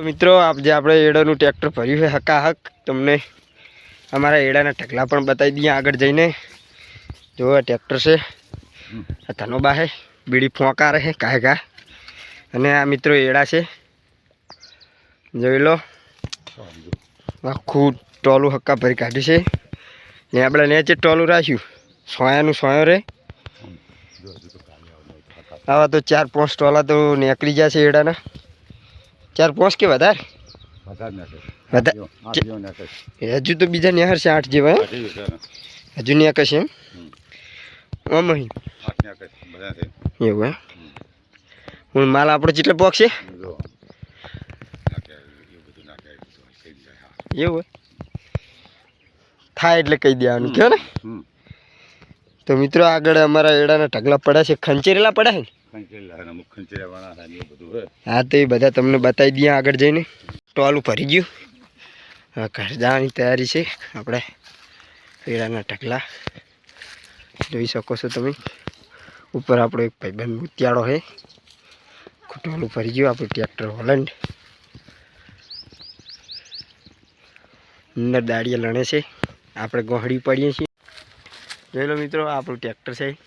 મિત્રો, આપ આપણે એડાનું ટ્રેક્ટર ભર્યું છે, હકાહક, તમને અમારા એડાના ઢગલા પણ બતાવી દઈએ આગળ જઈને. જો આ ટ્રેક્ટર છે, આ ધનોબા છે, બીડી ફોંકા રહે કાહે કા અને આ મિત્રો એડા છે. જોઈ લો. આખું ટોલું હક્કા ભરી કાઢ્યું છે. ને આપણે નેચે ટોલું રાખ્યું, સોયાનું સોયો રે. આવા તો ચાર પાંચ ટોલા તો નીકળી જશે એડાના. ચાર પોસ કે વધારે? હજુ તો બીજા ન્યા છે આઠ જેવા? હજુ નેક કશે એમ? આમ એવું હે માલ આપણો જેટલો પોક છે? એવું થાય એટલે કહી દેવાનું કહો ને? તો મિત્રો આગળ અમારા એડાના ઢગલા પડ્યા છે ખંચેરેલા પડ્યા છે ને? હા. તો એ બધા તમને બતાવી દઈએ આગળ જઈને. ટોલું ભરી ગયું. જવાની તૈયારી છે. આપણે એડાના ઢગલા જોઈ શકો છો તમે. ઉપર આપણો એક ભાઈબંધ મુતિયાળો છે. ટોલું ભરી ગયું, આપણું ટ્રેક્ટર હોલેન્ડ. અંદર દાડિયા લણે છે. આપણે ગોહડી પડીએ છીએ. જોઈ લો મિત્રો આપણું ટ્રેક્ટર છે.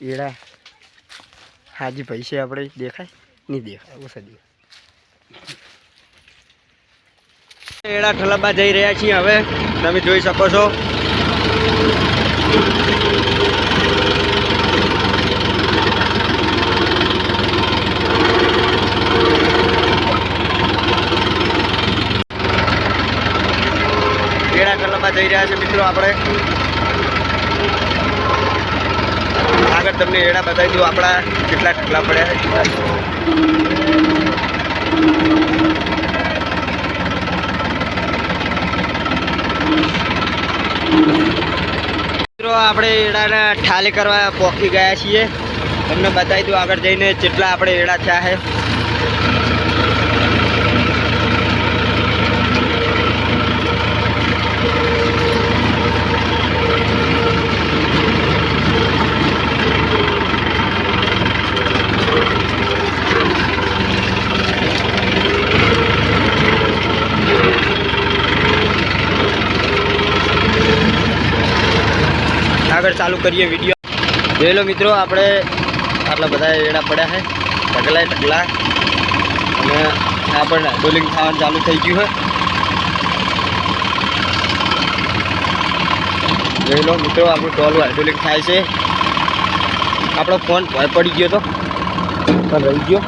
એડા હાજી ભાઈ છે આપણે, દેખાય? નહીં દેખાય ઓછા દેખાય. એડા ઠલાબા જઈ રહ્યા છીએ હવે, તમે જોઈ શકો છો. એડા ઠલબા જઈ રહ્યા છે મિત્રો આપણે આગળ તમને એડા બતાવી દઉં આપણા કેટલા ઠકલા પડ્યા મિત્રો, આપણે એડાના ઠાલે કરવા પોખી ગયા છીએ. તમને બતાવી દઉં આગળ જઈને જેટલા આપણે એડા થયા છે. આગળ ચાલુ કરીએ વીડિયો જોઈ લો મિત્રો, આપણે આટલા બધા એડા પડ્યા છે. ઢગલા ઢગલા. અને આ પણ ડોલિંગ થવાનું ચાલુ થઈ ગયું છે. જોઈ લો મિત્રો, આપણું ટોલું હાઇડ્રોલિક થાય છે. આપણો ફોન ભર પડી ગયો તો. પણ રહી ગયો.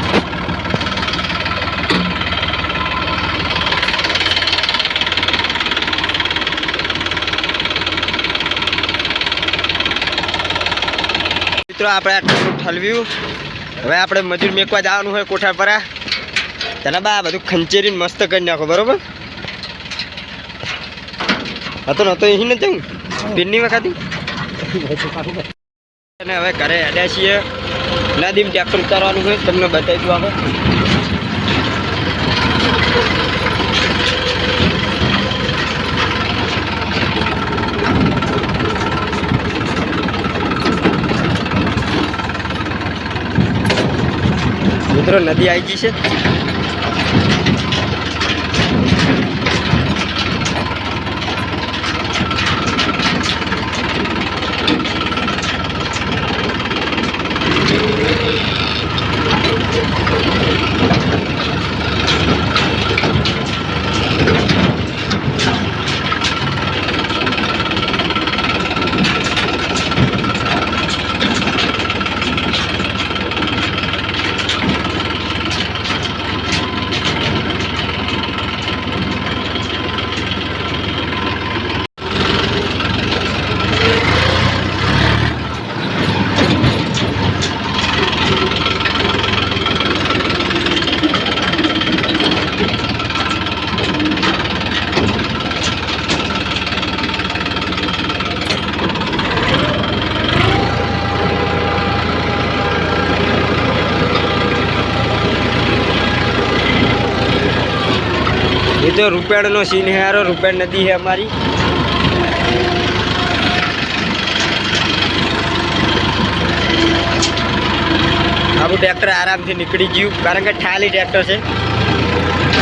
મિત્રો, આપણે આટલું ઠલવ્યું. હવે આપણે મજૂર મેકવા જવાનું હોય કોઠા પર તેના બા બધું ખંચેરીને મસ્ત કરી નાખો, બરોબર? હતો તો અહીં નથી પીરની વખત? અને હવે ઘરે હેડ્યા છીએ. નદીમ ટ્રેક્ટર ઉતારવાનું હોય તમને બતાવી દઉં આપણે મિત્રો નદી આવી ગઈ છે. એ તો રૂપેડનો સીન હારો રૂપેડ નદી હે અમારી. આપણું ટ્રેક્ટર આરામથી નીકળી ગયું, કારણ કે ઠાલી ટ્રેક્ટર છે.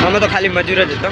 અમે તો ખાલી મજૂર જ હતો.